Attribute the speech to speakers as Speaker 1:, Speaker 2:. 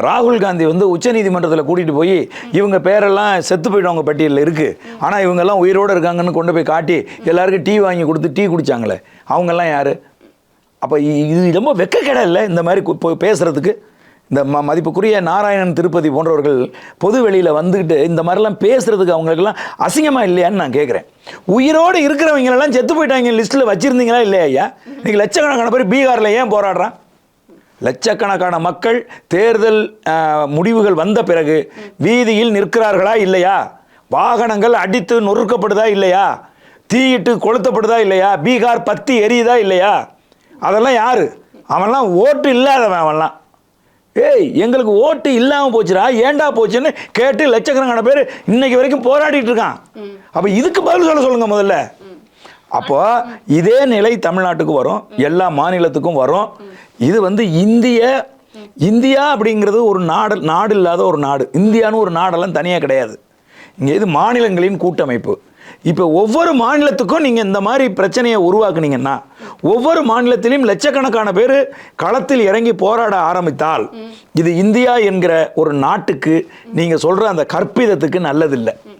Speaker 1: ராகுல் காந்தி வந்து உச்சநீதிமன்றத்தில் கூட்டிகிட்டு போய் இவங்க பேரெல்லாம் செத்து போயிட்டவங்க பட்டியலில் இருக்குது ஆனால் இவங்கெல்லாம் உயிரோடு இருக்காங்கன்னு கொண்டு போய் காட்டி எல்லாருக்கும் டீ வாங்கி கொடுத்து டீ குடிச்சாங்களே. அவங்கெல்லாம் யார்? அப்போ இது ரொம்ப வெக்கக்கடை இல்லை இந்த மாதிரி பேசுகிறதுக்கு இந்த ம மதிப்புக்குரிய நாராயணன் திருப்பதி போன்றவர்கள் பொது வெளியில் வந்துக்கிட்டு இந்த மாதிரிலாம் பேசுகிறதுக்கு அவங்களுக்கெல்லாம் அசிங்கமாக இல்லையான்னு நான் கேட்குறேன் உயிரோடு இருக்கிறவங்களெல்லாம் செத்து போயிட்டாங்க லிஸ்ட்டில் வச்சுருந்தீங்களா இல்லையா ஐயா? நீங்கள் லட்சக்கணக்கான பேர் பீகாரில் ஏன் போராடுறான்? லட்சக்கணக்கான மக்கள் தேர்தல் முடிவுகள் வந்த பிறகு வீதியில் நிற்கிறார்களா இல்லையா? வாகனங்கள் அடித்து நொறுக்கப்படுதா இல்லையா? தீயிட்டு கொளுத்தப்படுதா இல்லையா? பீகார் பத்தி எரியுதா இல்லையா? அதெல்லாம் யார்? அவன்லாம் ஓட்டு இல்லாதவன் அவன்லாம். ஏய் எங்களுக்கு ஓட்டு இல்லாமல் போச்சுடா ஏன்டா போச்சுன்னு கேட்டு லட்சக்கணக்கான பேர் இன்னைக்கு வரைக்கும் போராடிட்டு இருக்கான். அப்போ இதுக்கு பதில் சொல்ல சொல்லுங்க முதல்ல. அப்போ இதே நிலை தமிழ்நாட்டுக்கு வரும் எல்லா மாநிலத்துக்கும் வரும். இது வந்து இந்திய இந்தியா அப்படிங்கிறது ஒரு நாடு நாடு இல்லாத ஒரு நாடு. இந்தியான்னு ஒரு நாடெல்லாம் தனியாக கிடையாது. இங்கே இது மாநிலங்களின் கூட்டமைப்பு. இப்போ ஒவ்வொரு மாநிலத்துக்கும் நீங்கள் இந்த மாதிரி பிரச்சனையை உருவாக்குனீங்கன்னா ஒவ்வொரு மாநிலத்திலையும் லட்சக்கணக்கான பேர் களத்தில் இறங்கி போராட ஆரம்பித்தால் இது இந்தியா என்கிற ஒரு நாட்டுக்கு நீங்கள் சொல்கிற அந்த கற்பிதத்துக்கு நல்லதில்லை.